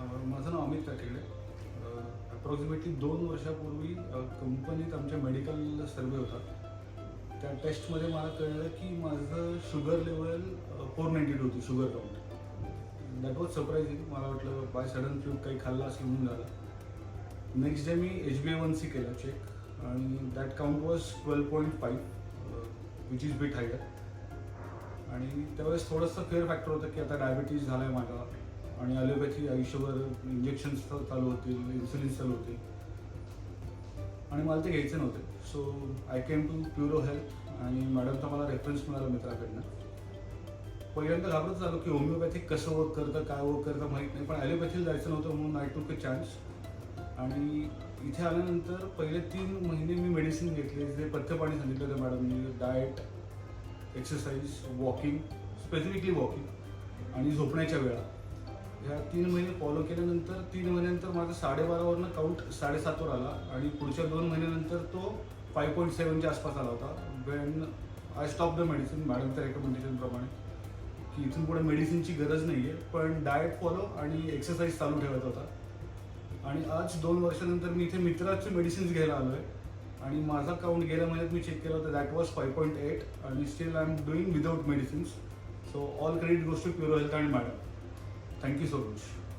माझं नाव अमित काटेकडे अप्रॉक्सिमेटली दोन वर्षापूर्वी कंपनीत आमच्या मेडिकल सर्वे होता. त्या टेस्टमध्ये मला कळलं की माझं sugar level four ninety two होती sugar count that was surprising मला वाटलं बाय सडन फ्लू काही खाल्ला असं म्हणून झालं. Next day me H B A one C केलं चेक आणि that count was twelve point five which is bit higher आणि त्यावेळेस थोडंसं फेअर फॅक्टर होतं की आता डायबिटीज झाला आहे माझा आणि ॲलोपॅथी आयुष्यभर इंजेक्शन्स चालू होतील इन्सुलिन चालू होतील. आणि मला ते घ्यायचे नव्हते. So I came to pure health आणि मॅडमचा मला रेफरन्स मिळाला मित्राकडनं. पहिल्यांदा घाबरत झालो की होमिओपॅथिक कसं वर्क करतं काय वर्क करतं माहीत नाही. पण ॲलोपॅथीला जायचं नव्हतं म्हणून आय टूक अ चान्स आणि इथे आल्यानंतर पहिले तीन महिने मी मेडिसिन घेतले. जे पथ्यपाणी सांगितलं होतं मॅडमनी diet exercise walking specifically walking आणि झोपण्याच्या वेळा. ह्या तीन महिने फॉलो केल्यानंतर तीन महिन्यानंतर माझा साडेबारावरनं काउंट साडेसातवर आला आणि पुढच्या दोन महिन्यानंतर तो फाईव्ह पॉईंट सेवनच्या आसपास आला होता. When I stop the medicine मॅडमच्या रेकमेंडेशनप्रमाणे की इथून पुढे मेडिसिनची गरज नाही आहे पण डाएट फॉलो आणि एक्सरसाइज चालू ठेवायचा होता. आणि आज दोन वर्षानंतर मी इथे मित्राचे मेडिसिन्स घ्यायला आलो आहे आणि माझा काउंट गेल्या महिन्यात मी चेक केला होता that was five point eight आणि still I am doing without medicines so all credit गोष्ट प्युअर हेल्थ आणि madam Thank you so much.